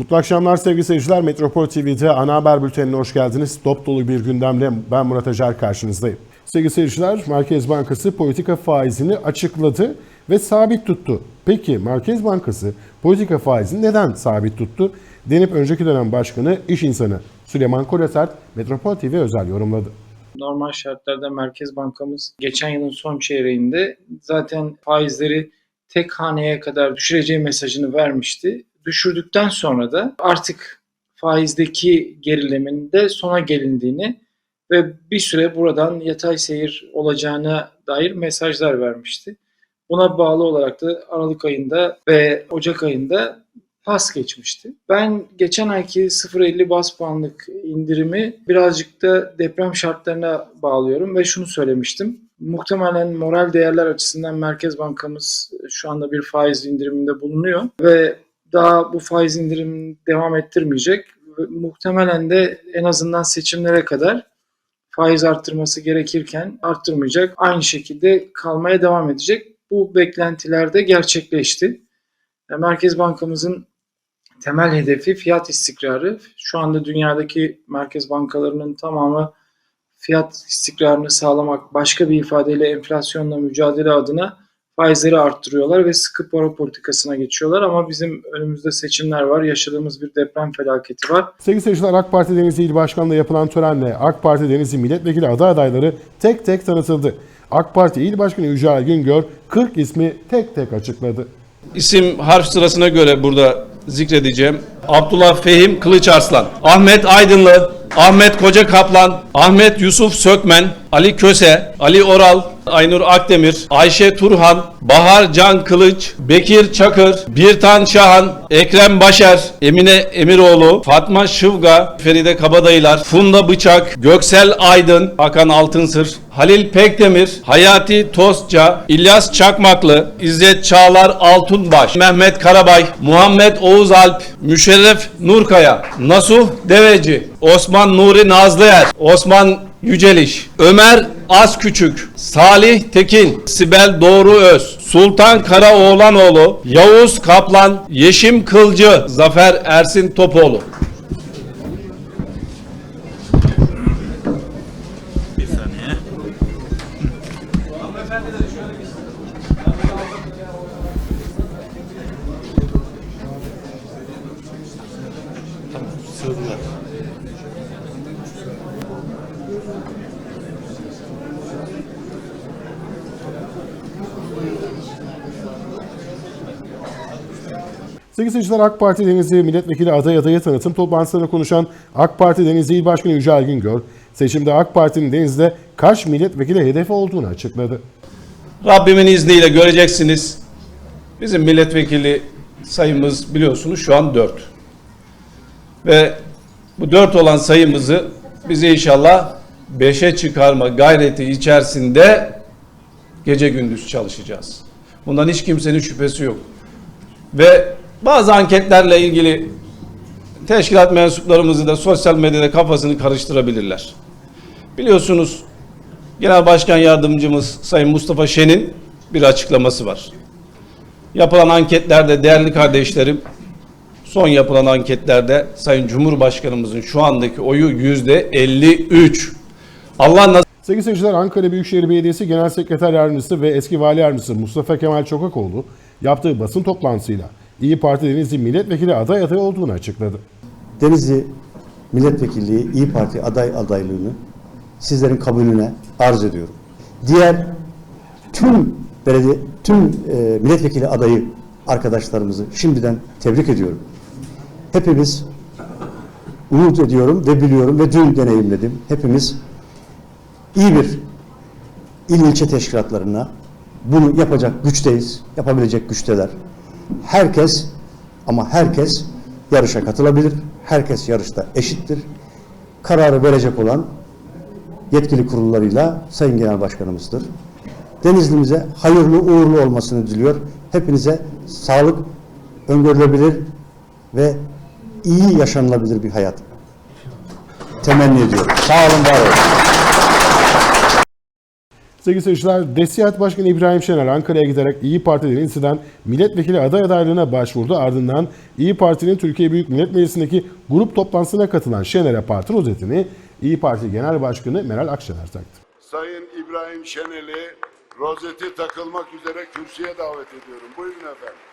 Mutlu akşamlar sevgili seyirciler. Metropol TV'de ana haber bültenine hoş geldiniz. Dop dolu bir gündemle ben Murat Acar karşınızdayım. Sevgili seyirciler, Merkez Bankası politika faizini açıkladı ve sabit tuttu. Peki Merkez Bankası politika faizini neden sabit tuttu? Denip önceki dönem başkanı, iş insanı Süleyman Kolasert Metropol TV özel yorumladı. Normal şartlarda Merkez Bankamız geçen yılın son çeyreğinde zaten faizleri tek haneye kadar düşüreceği mesajını vermişti. Düşürdükten sonra da artık faizdeki gerilimin de sona gelindiğini ve bir süre buradan yatay seyir olacağına dair mesajlar vermişti. Buna bağlı olarak da Aralık ayında ve Ocak ayında pas geçmişti. Ben geçen ayki 0.50 bas puanlık indirimi birazcık da deprem şartlarına bağlıyorum ve şunu söylemiştim. Muhtemelen moral değerler açısından Merkez Bankamız şu anda bir faiz indiriminde bulunuyor ve daha bu faiz indirimini devam ettirmeyecek. Muhtemelen de en azından seçimlere kadar faiz arttırması gerekirken arttırmayacak. Aynı şekilde kalmaya devam edecek. Bu beklentiler de gerçekleşti. Merkez Bankamızın temel hedefi fiyat istikrarı. Şu anda dünyadaki merkez bankalarının tamamı fiyat istikrarını sağlamak, başka bir ifadeyle enflasyonla mücadele adına faizleri arttırıyorlar ve sıkı para politikasına geçiyorlar. Ama bizim önümüzde seçimler var, yaşadığımız bir deprem felaketi var. Sevgili seyirciler AK Parti Denizli İl Başkanı'nda yapılan törenle AK Parti Denizli Milletvekili aday adayları tek tek tanıtıldı. AK Parti İl Başkanı Yücel Güngör 40 ismi tek tek açıkladı. İsim harf sırasına göre burada zikredeceğim. Abdullah Fehim Kılıç Arslan, Ahmet Aydınlı, Ahmet Koca Kaplan, Ahmet Yusuf Sökmen, Ali Köse, Ali Oral, Aynur Akdemir, Ayşe Turhan, Bahar Can Kılıç, Bekir Çakır, Birtan Şahan, Ekrem Başer, Emine Emiroğlu, Fatma Şıvga, Feride Kabadayılar, Funda Bıçak, Göksel Aydın, Hakan Altınsır, Halil Pekdemir, Hayati Tostça, İlyas Çakmaklı, İzzet Çağlar Altunbaş, Mehmet Karabay, Muhammed Oğuz Alp, Müşerref Nurkaya, Nasuh Deveci, Osman Nuri Nazlıer, Osman Yüceliş, Ömer Az Küçük, Salih Tekin, Sibel Doğru Öz, Sultan Karaoğlanoğlu, Yavuz Kaplan, Yeşim Kılcı, Zafer Ersin Topoğlu. Sevgili AK Parti Denizli Milletvekili aday adayı tanıtım toplantısında konuşan AK Parti Denizli İl Başkanı Yücel Güngör, seçimde AK Parti'nin Denizli'de kaç milletvekili hedefi olduğunu açıkladı. Rabbimin izniyle göreceksiniz. Bizim milletvekili sayımız biliyorsunuz şu an 4. Ve bu 4 olan sayımızı bize inşallah 5'e çıkarma gayreti içerisinde gece gündüz çalışacağız. Bundan hiç kimsenin şüphesi yok. Ve bazı anketlerle ilgili teşkilat mensuplarımızı da sosyal medyada kafasını karıştırabilirler. Biliyorsunuz Genel Başkan Yardımcımız Sayın Mustafa Şen'in bir açıklaması var. Yapılan anketlerde değerli kardeşlerim, son yapılan anketlerde Sayın Cumhurbaşkanımızın şu andaki oyu yüzde 53. Allah nasip Sevgili seyirciler Ankara Büyükşehir Belediyesi Genel Sekreter Yardımcısı ve eski Vali Yardımcısı Mustafa Kemal Çokakoğlu yaptığı basın toplantısıyla İyi Parti Denizli Milletvekili aday adayı olduğunu açıkladı. Denizli Milletvekilliği İyi Parti aday adaylığını sizlerin kabulüne arz ediyorum. Diğer tüm belediye, tüm e, milletvekili adayı arkadaşlarımızı şimdiden tebrik ediyorum. Hepimiz umut ediyorum ve biliyorum ve dün deneyimledim. Hepimiz iyi bir il ilçe teşkilatlarına bunu yapacak güçteyiz, yapabilecek güçteler. Herkes ama herkes yarışa katılabilir. Herkes yarışta eşittir. Kararı verecek olan yetkili kurullarıyla Sayın Genel Başkanımızdır. Denizli'mize hayırlı uğurlu olmasını diliyor. Hepinize sağlık, öngörülebilir ve iyi yaşanılabilir bir hayat temenni ediyorum. Sağ olun, var olun. Sevgili seyirciler, Desiyat Başkanı İbrahim Şener Ankara'ya giderek İyi Parti Denizli'den milletvekili aday adaylığına başvurdu. Ardından İyi Parti'nin Türkiye Büyük Millet Meclisi'ndeki grup toplantısına katılan Şener'e parti rozetini İyi Parti Genel Başkanı Meral Akşener taktı. Sayın İbrahim Şenel'i rozeti takılmak üzere kürsüye davet ediyorum. Buyurun efendim.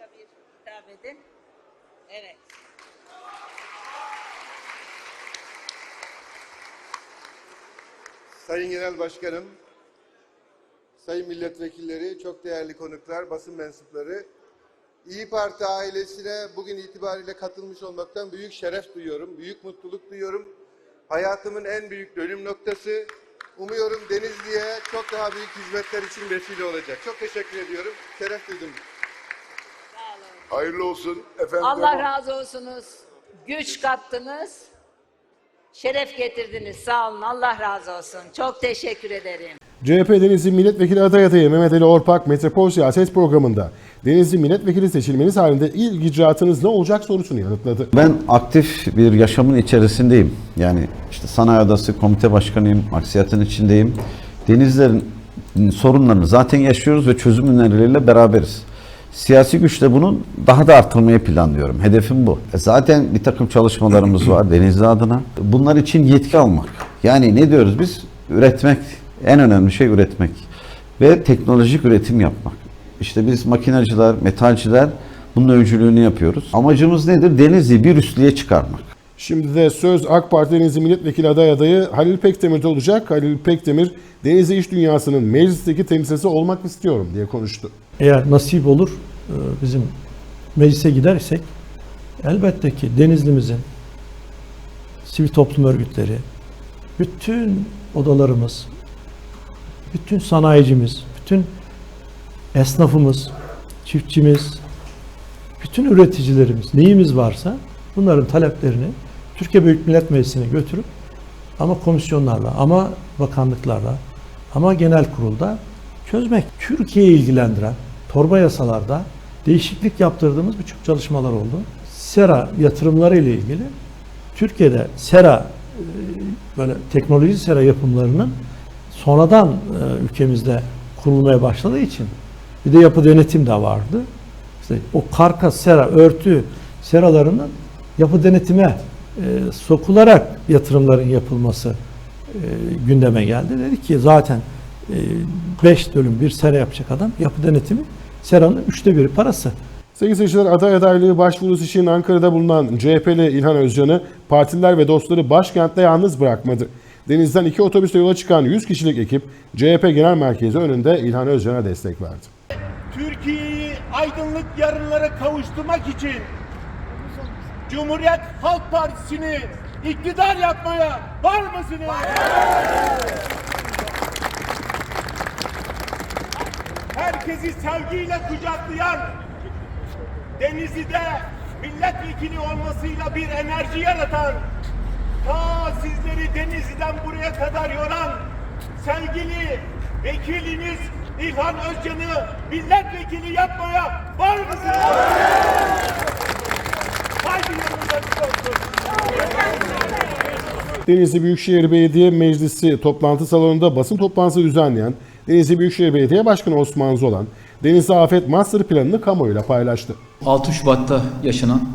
Dakika bir hitap edin. Evet. Sayın Genel Başkanım, sayın milletvekilleri, çok değerli konuklar, basın mensupları, İyi Parti ailesine bugün itibariyle katılmış olmaktan büyük şeref duyuyorum, büyük mutluluk duyuyorum. Hayatımın en büyük dönüm noktası. Umuyorum Denizli'ye çok daha büyük hizmetler için vesile olacak. Çok teşekkür ediyorum, şeref duydum. Hayırlı olsun efendim. Allah razı olsunuz. Güç kattınız. Şeref getirdiniz. Sağ olun. Allah razı olsun. Çok teşekkür ederim. CHP Denizli Milletvekili aday adayı Mehmet Ali Orpak Metropol Siyaset Programı'nda Denizli Milletvekili seçilmeniz halinde ilk icraatınız ne olacak sorusunu yanıtladı. Ben aktif bir yaşamın içerisindeyim. Yani işte sanayi odası komite başkanıyım, aksiyetin içindeyim. Denizlerin sorunlarını zaten yaşıyoruz ve çözüm önerileriyle beraberiz. Siyasi güçle bunun daha da artırmayı planlıyorum. Hedefim bu. E Zaten bir takım çalışmalarımız var Denizli adına. Bunlar için yetki almak. Yani ne diyoruz biz? Üretmek. En önemli şey üretmek. Ve teknolojik üretim yapmak. İşte biz makinacılar, metalciler bunun öncülüğünü yapıyoruz. Amacımız nedir? Denizli'yi bir üstlüğe çıkarmak. Şimdi de söz AK Parti Denizli Milletvekili aday adayı Halil Pekdemir'de olacak. Halil Pekdemir, Denizli İş Dünyası'nın meclisteki temsilcisi olmak istiyorum diye konuştu. eğer nasip olur e, bizim meclise gidersek elbette ki Denizli'mizin sivil toplum örgütleri, bütün odalarımız, bütün sanayicimiz, bütün esnafımız, çiftçimiz, bütün üreticilerimiz, neyimiz varsa bunların taleplerini Türkiye Büyük Millet Meclisi'ne götürüp ama komisyonlarla, ama bakanlıklarla, ama genel kurulda çözmek. Türkiye'yi ilgilendiren torba yasalarda değişiklik yaptırdığımız birçok çalışmalar oldu. Sera yatırımları ile ilgili Türkiye'de sera e, böyle teknoloji sera yapımlarının sonradan e, ülkemizde kurulmaya başladığı için bir de yapı denetim de vardı. İşte o karkas sera, örtü seralarının yapı denetime e, sokularak yatırımların yapılması e, gündeme geldi. Dedi ki zaten 5 dönüm bir sera yapacak adam yapı denetimi seranın üçte biri parası. Sevgili seyirciler aday adaylığı başvurusu için Ankara'da bulunan CHP'li İlhan Özcan'ı partililer ve dostları başkentte yalnız bırakmadı. Denizden iki otobüste yola çıkan 100 kişilik ekip CHP Genel Merkezi önünde İlhan Özcan'a destek verdi. Türkiye'yi aydınlık yarınlara kavuşturmak için Cumhuriyet Halk Partisi'ni iktidar yapmaya var mısınız? Herkesi sevgiyle kucaklayan Denizli'de milletvekili olmasıyla bir enerji yaratan ta sizleri Denizli'den buraya kadar yoran sevgili vekiliniz İlhan Özcan'ı milletvekili yapmaya var mısınız? Denizli Büyükşehir Belediye Meclisi toplantı salonunda basın toplantısı düzenleyen Denizli Büyükşehir Belediye Başkanı Osman Zolan, Denizli Afet Master Planı'nı kamuoyuyla paylaştı. 6 Şubat'ta yaşanan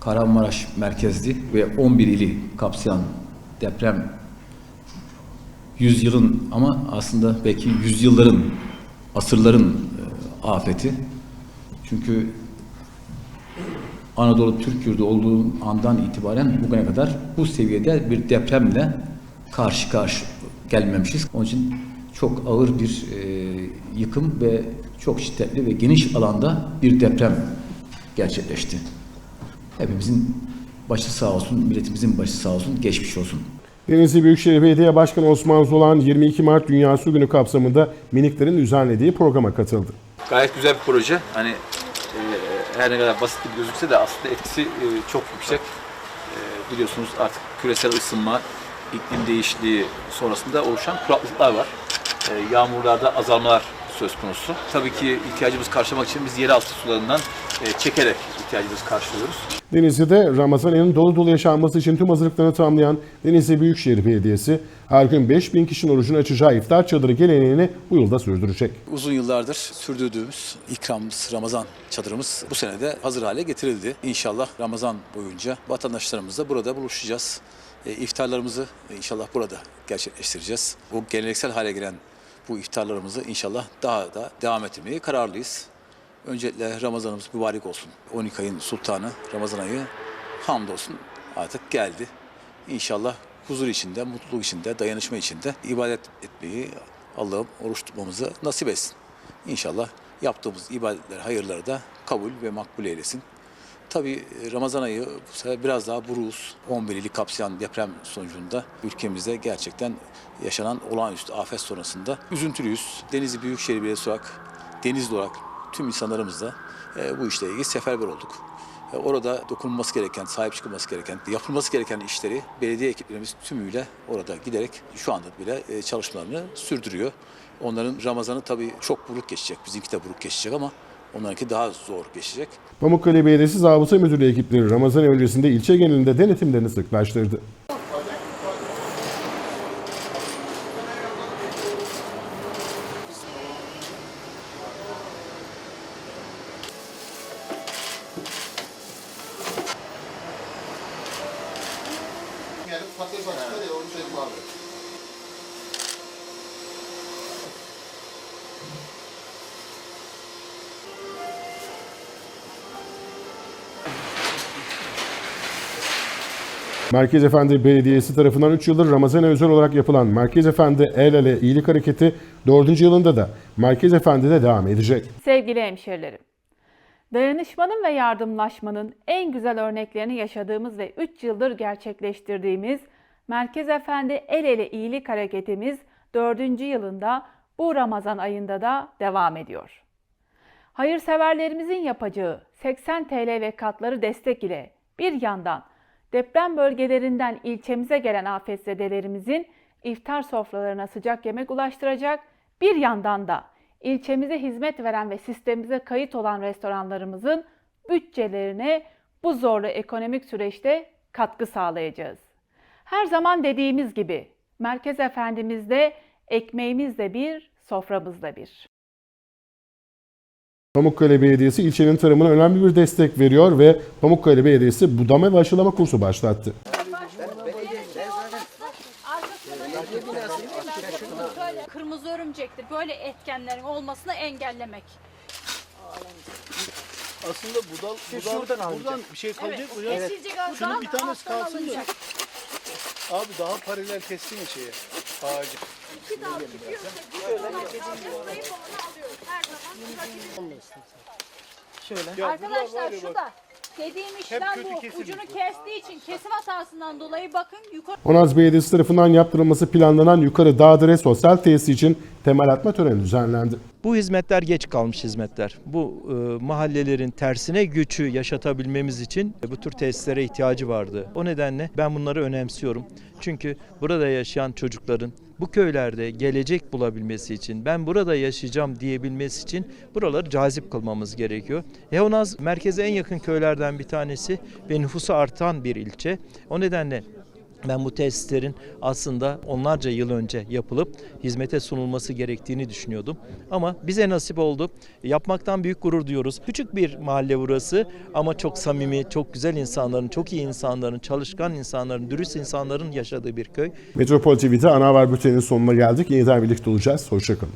Kahramanmaraş merkezli ve 11 ili kapsayan deprem yüzyılın ama aslında belki yüzyılların, asırların e, afeti. Çünkü Anadolu Türk yurdu olduğu andan itibaren bugüne kadar bu seviyede bir depremle karşı karşı gelmemişiz. Onun için çok ağır bir e, yıkım ve çok şiddetli ve geniş alanda bir deprem gerçekleşti. Hepimizin başı sağ olsun, milletimizin başı sağ olsun, geçmiş olsun. Denizli Büyükşehir Belediye Başkanı Osman Zolan 22 Mart Dünya Su Günü kapsamında miniklerin düzenlediği programa katıldı. Gayet güzel bir proje. Hani her ne kadar basit gibi gözükse de aslında etkisi e, çok yüksek. E, biliyorsunuz artık küresel ısınma iklim değişikliği sonrasında oluşan kuraklıklar var. E, yağmurlarda azalmalar söz konusu. Tabii ki ihtiyacımızı karşılamak için biz yeraltı sularından e, çekerek ihtiyacımızı karşılıyoruz. Denizli'de Ramazan ayının dolu dolu yaşanması için tüm hazırlıklarını tamamlayan Denizli Büyükşehir Belediyesi her gün 5000 kişinin orucunu açacağı iftar çadırı geleneğini bu yılda sürdürecek. Uzun yıllardır sürdürdüğümüz ikramımız, Ramazan çadırımız bu sene de hazır hale getirildi. İnşallah Ramazan boyunca vatandaşlarımızla burada buluşacağız. E, iftarlarımızı inşallah burada gerçekleştireceğiz. Bu geleneksel hale gelen bu iftarlarımızı inşallah daha da devam ettirmeye kararlıyız. Öncelikle Ramazanımız mübarek olsun. 12 ayın sultanı Ramazan ayı hamdolsun artık geldi. İnşallah huzur içinde, mutluluk içinde, dayanışma içinde ibadet etmeyi Allah'ım oruç tutmamızı nasip etsin. İnşallah yaptığımız ibadetler, hayırları da kabul ve makbul eylesin. Tabii Ramazan ayı bu sefer biraz daha buruz, 11 ili kapsayan deprem sonucunda ülkemizde gerçekten yaşanan olağanüstü afet sonrasında üzüntülüyüz. Denizli Büyükşehir Belediyesi olarak, Denizli olarak tüm insanlarımız da e, bu işle ilgili seferber olduk. E, Orada dokunulması gereken, sahip çıkılması gereken, yapılması gereken işleri belediye ekiplerimiz tümüyle orada giderek şu anda bile e, çalışmalarını sürdürüyor. Onların Ramazan'ı tabii çok buruk geçecek. Bizimki de buruk geçecek ama onlarınki daha zor geçecek. Pamukkale Belediyesi Zabıta Müdürlüğü ekipleri Ramazan öncesinde ilçe genelinde denetimlerini sıklaştırdı. Merkez Efendi Belediyesi tarafından 3 yıldır Ramazan'a özel olarak yapılan Merkez Efendi El Ele İyilik Hareketi 4. yılında da Merkez Efendi'de devam edecek. Sevgili hemşerilerim, dayanışmanın ve yardımlaşmanın en güzel örneklerini yaşadığımız ve 3 yıldır gerçekleştirdiğimiz Merkez Efendi El Ele İyilik Hareketimiz 4. yılında bu Ramazan ayında da devam ediyor. Hayırseverlerimizin yapacağı 80 TL ve katları destek ile bir yandan deprem bölgelerinden ilçemize gelen afetzedelerimizin iftar sofralarına sıcak yemek ulaştıracak, bir yandan da ilçemize hizmet veren ve sistemimize kayıt olan restoranlarımızın bütçelerine bu zorlu ekonomik süreçte katkı sağlayacağız. Her zaman dediğimiz gibi Merkez Efendimiz'de ekmeğimiz de bir, soframız da bir. Pamukkale Belediyesi ilçenin tarımına önemli bir destek veriyor ve Pamukkale Belediyesi budama ve aşılama kursu başlattı. Kırmızı örümcektir. Böyle etkenlerin olmasını engellemek. Aslında budal, budal buradan bir şey kalacak? Kesilecek az Şunun bir tanesi kalsın da. Abi daha paralel kessin şeye. Ağacı. İki dal çıkıyorsa bir dal kaldırmayıp zaman Ya Arkadaşlar şu da dediğim işlem bu. Ucunu kestiği için kesim hatasından dolayı bakın yukarı Onaz Belediyesi tarafından yaptırılması planlanan Yukarı Dağdere Sosyal Tesisi için temel atma töreni düzenlendi. Bu hizmetler geç kalmış hizmetler. Bu e, mahallelerin tersine göçü yaşatabilmemiz için bu tür tesislere ihtiyacı vardı. O nedenle ben bunları önemsiyorum. Çünkü burada yaşayan çocukların bu köylerde gelecek bulabilmesi için, ben burada yaşayacağım diyebilmesi için buraları cazip kılmamız gerekiyor. Leonaz merkeze en yakın köylerden bir tanesi ve nüfusu artan bir ilçe. O nedenle ben bu tesislerin aslında onlarca yıl önce yapılıp hizmete sunulması gerektiğini düşünüyordum. Ama bize nasip oldu. Yapmaktan büyük gurur duyuyoruz. Küçük bir mahalle burası ama çok samimi, çok güzel insanların, çok iyi insanların, çalışkan insanların, dürüst insanların yaşadığı bir köy. Metropol TV'de ana haber bülteninin sonuna geldik. Yeniden birlikte olacağız. Hoşçakalın.